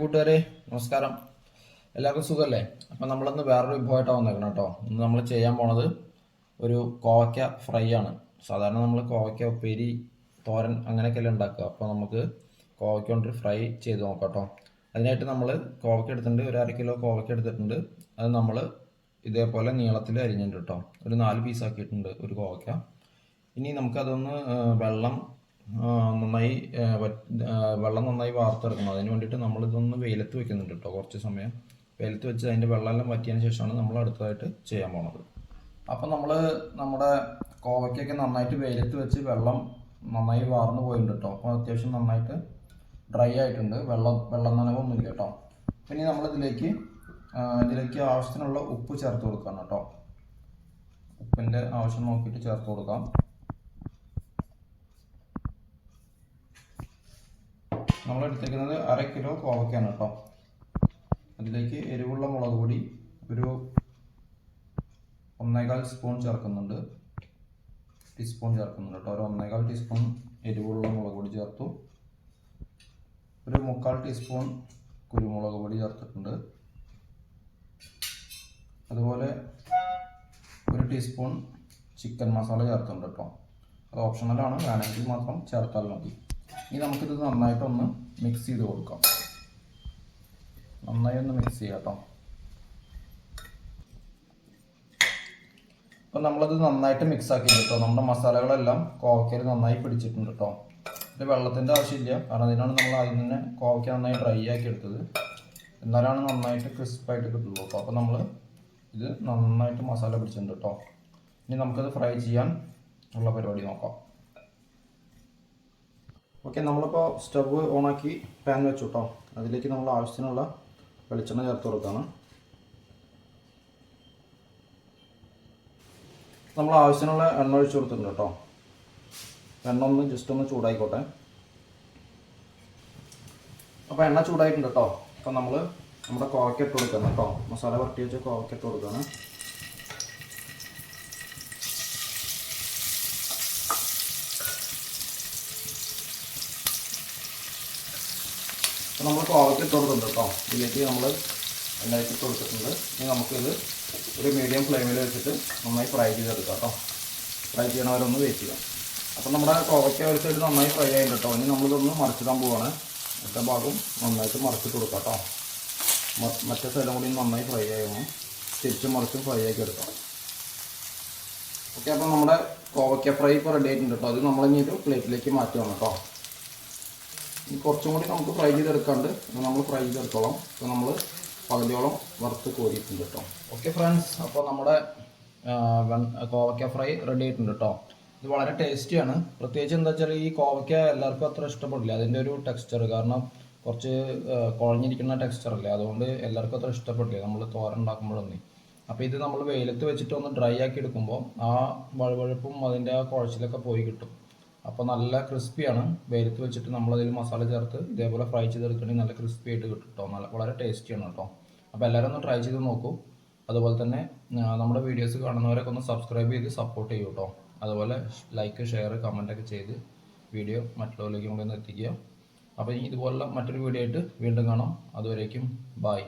കൂട്ടുകാരെ നമസ്കാരം. എല്ലാവർക്കും സുഖമല്ലേ അപ്പം നമ്മളിന്ന് വേറൊരു വിഭവമായിട്ടാണ് വന്നേക്കണം കേട്ടോ. ഇന്ന് നമ്മൾ ചെയ്യാൻ പോണത് ഒരു കോവയ്ക്ക ഫ്രൈ ആണ്. സാധാരണ നമ്മൾ കോവയ്ക്ക ഉപ്പേരി തോരൻ അങ്ങനെയൊക്കെയല്ലേ ഉണ്ടാക്കുക. അപ്പോൾ നമുക്ക് കോവയ്ക്ക കൊണ്ടൊരു ഫ്രൈ ചെയ്ത് നോക്കാം കേട്ടോ. അതിനായിട്ട് നമ്മൾ കോവയ്ക്ക എടുത്തിട്ടുണ്ട്. ഒരു അര കിലോ കോവയ്ക്ക എടുത്തിട്ടുണ്ട്. അത് നമ്മൾ ഇതേപോലെ നീളത്തിൽ അരിഞ്ഞിട്ടുണ്ട് കേട്ടോ. ഒരു നാല് പീസ് ആക്കിയിട്ടുണ്ട് ഒരു കോവയ്ക്ക. ഇനി നമുക്കതൊന്ന് വെള്ളം നന്നായി വെള്ളം നന്നായി വാർത്തെടുക്കണം. അതിന് വേണ്ടിയിട്ട് നമ്മളിതൊന്ന് വെയിലത്ത് വെക്കുന്നുണ്ട് കേട്ടോ കുറച്ച് സമയം. വെയിലത്ത് വെച്ച് അതിന്റെ വെള്ളമെല്ലാം വറ്റിയതിന് ശേഷമാണ് നമ്മൾ അടുത്തതായിട്ട് ചെയ്യാൻ പോണത്. അപ്പം നമ്മൾ നമ്മുടെ കോവയ്ക്കൊക്കെ നന്നായിട്ട് വെയിലത്ത് വെച്ച് വെള്ളം നന്നായി വാർന്നു പോയിട്ടുണ്ട് കേട്ടോ അപ്പോൾ അത്യാവശ്യം നന്നായിട്ട് ഡ്രൈ ആയിട്ടുണ്ട്. വെള്ളം വെള്ളം നനവൊന്നുമില്ല കേട്ടോ പിന്നെ നമ്മളിതിലേക്ക് ഇതിലേക്ക് ആവശ്യത്തിനുള്ള ഉപ്പ് ചേർത്ത് കൊടുക്കണം കേട്ടോ ഉപ്പിന്റെ ആവശ്യം നോക്കിയിട്ട് ചേർത്ത് കൊടുക്കാം. നമ്മൾ എടുത്തേക്കുന്നത് അര കിലോ കോവക്കയാണ് കേട്ടോ. അതിലേക്ക് എരിവുള്ള മുളക് പൊടി ഒരു ഒന്നേകാൽ സ്പൂൺ ചേർക്കുന്നുണ്ട്. ടീസ്പൂൺ ചേർക്കുന്നുണ്ട് കേട്ടോ. ഒരു ഒന്നേകാൽ ടീസ്പൂൺ എരിവുള്ള മുളക് പൊടി ചേർത്തു. ഒരു മുക്കാൽ ടീസ്പൂൺ കുരുമുളക് പൊടി ചേർത്തിട്ടുണ്ട്. അതുപോലെ ഒരു ടീസ്പൂൺ ചിക്കൻ മസാല ചേർത്തിട്ടുണ്ട് കേട്ടോ. അത് ഓപ്ഷണലാണ്. വേണമെങ്കിൽ മാത്രം ചേർത്താൽ മതി. ഇനി നമുക്കിത് നന്നായിട്ടൊന്ന് മിക്സ് ചെയ്ത് കൊടുക്കാം. നന്നായി ഒന്ന് മിക്സ് ചെയ്യാം കേട്ടോ അപ്പം നമ്മളത് നന്നായിട്ട് മിക്സ് ആക്കി കേട്ടോ നമ്മുടെ മസാലകളെല്ലാം കോവയ്ക്കയിൽ നന്നായി പിടിച്ചിട്ടുണ്ട് കേട്ടോ ഇത് വെള്ളത്തിന്റെ ആവശ്യമില്ല. കാരണം അതിനാണ് നമ്മൾ ആദ്യം തന്നെ കോവയ്ക്ക നന്നായി ഡ്രൈ ആക്കി എടുത്തത്. എന്നാലാണ് നന്നായിട്ട് ക്രിസ്പായിട്ട് കിട്ടുള്ളൂ കേട്ടോ അപ്പോൾ നമ്മൾ ഇത് നന്നായിട്ട് മസാല പിടിച്ചിട്ടുണ്ട് കേട്ടോ ഇനി നമുക്കത് ഫ്രൈ ചെയ്യാൻ ഉള്ള പരിപാടി നോക്കാം. ഓക്കെ നമ്മളിപ്പോൾ സ്റ്റവ് ഓണാക്കി പാൻ വെച്ചു കേട്ടോ അതിലേക്ക് നമ്മൾ ആവശ്യത്തിനുള്ള വെളിച്ചെണ്ണ ചേർത്ത് കൊടുക്കുകയാണ് നമ്മൾ ആവശ്യത്തിനുള്ള എണ്ണ ഒഴിച്ച് കൊടുത്തിട്ടുണ്ട് കേട്ടോ. എണ്ണ ഒന്ന് ജസ്റ്റ് ഒന്ന് ചൂടായിക്കോട്ടെ. അപ്പോൾ എണ്ണ ചൂടായിട്ടുണ്ട് കേട്ടോ. അപ്പോൾ നമ്മൾ നമ്മുടെ കോവക്കെട്ട് കൊടുക്കണം കേട്ടോ. മസാല വരട്ടി വെച്ച് കോവക്കെട്ട് കൊടുക്കുകയാണ് അപ്പോൾ നമ്മൾ കോവയ്ക്ക് ഇട്ട് കേട്ടോ. ഇതിലേക്ക് നമ്മൾ എണ്ണയ്ക്ക് ഇട്ട് കൊടുത്തിട്ടുണ്ട്. ഇനി നമുക്കിത് ഒരു മീഡിയം ഫ്ലെയിമിൽ വെച്ചിട്ട് നന്നായി ഫ്രൈ ചെയ്തെടുക്കാം കേട്ടോ. ഫ്രൈ ചെയ്യണവരൊന്ന് വെയിറ്റ് ചെയ്യാം. അപ്പോൾ നമ്മുടെ കോവയ്ക്ക ഒരു സൈഡ് നന്നായി ഫ്രൈ ആയിട്ടുണ്ട് കേട്ടോ. ഇനി നമ്മളിതൊന്ന് മറിച്ചിടാൻ പോവാണ്. മറ്റേ ഭാഗം നന്നായിട്ട് മറിച്ചിട്ട് കൊടുക്കാം കേട്ടോ. മറ്റേ സൈഡും കൂടി നന്നായി ഫ്രൈ ആയണം തിരിച്ചും മറിച്ചും ഫ്രൈ ആക്കി എടുക്കാം. ഓക്കെ അപ്പോൾ നമ്മുടെ കോവയ്ക്ക ഫ്രൈ ഇപ്പോൾ റെഡി ആയിട്ടുണ്ട് കേട്ടോ. അത് നമ്മളിനി ഒരു പ്ലേറ്റിലേക്ക് മാറ്റുകയാണ് കേട്ടോ. ഇനി കുറച്ചും കൂടി നമുക്ക് ഫ്രൈ ചെയ്തെടുക്കാണ്ട് നമ്മൾ ഫ്രൈ ചെയ്തെടുത്തോളാം. അപ്പോൾ നമ്മൾ പകുതിയോളം വറുത്ത് കോരിയിട്ടുണ്ട് കേട്ടോ ഓക്കെ ഫ്രണ്ട്സ് അപ്പോൾ നമ്മുടെ കോവയ്ക്ക ഫ്രൈ റെഡി ആയിട്ടുണ്ട് കേട്ടോ ഇത് വളരെ ടേസ്റ്റിയാണ് പ്രത്യേകിച്ച് എന്താ വെച്ചാൽ ഈ കോവയ്ക്ക എല്ലാവർക്കും അത്ര ഇഷ്ടപ്പെടില്ല. അതിന്റെ ഒരു ടെക്സ്ചർ കാരണം കുറച്ച് കുഴഞ്ഞിരിക്കുന്ന ടെക്സ്ചർ അല്ലേ? അതുകൊണ്ട് എല്ലാവർക്കും അത്ര ഇഷ്ടപ്പെടില്ല. നമ്മൾ തോരൻ ഉണ്ടാക്കുമ്പോഴൊന്നും. അപ്പോൾ ഇത് നമ്മൾ വെയിലത്ത് വെച്ചിട്ട് ഒന്ന് ഡ്രൈ ആക്കി എടുക്കുമ്പോൾ ആ വഴുവഴുപ്പും അതിന്റെ ആ കുഴച്ചിലൊക്കെ പോയി കിട്ടും. അപ്പോൾ നല്ല ക്രിസ്പിയാണ് വെയിലത്ത് വെച്ചിട്ട് നമ്മളതിൽ മസാല ചേർത്ത് ഇതേപോലെ ഫ്രൈ ചെയ്തെടുക്കണമെങ്കിൽ നല്ല ക്രിസ്പി ആയിട്ട് കിട്ടും കേട്ടോ നല്ല വളരെ ടേസ്റ്റിയാണ് കേട്ടോ അപ്പോൾ എല്ലാവരും ഒന്ന് ട്രൈ ചെയ്ത് നോക്കൂ. അതുപോലെ തന്നെ നമ്മുടെ വീഡിയോസ് കാണുന്നവരൊക്കെ ഒന്ന് സബ്സ്ക്രൈബ് ചെയ്ത് സപ്പോർട്ട് ചെയ്യൂ കേട്ടോ അതുപോലെ ലൈക്ക് ഷെയർ കമന്റൊക്കെ ചെയ്ത് വീഡിയോ മറ്റുള്ളവരിലേക്കും കൂടി ഒന്ന് എത്തിക്കുക അപ്പോൾ ഇതുപോലുള്ള മറ്റൊരു വീഡിയോ ആയിട്ട് വീണ്ടും കാണാം. അതുവരേക്കും ബായ്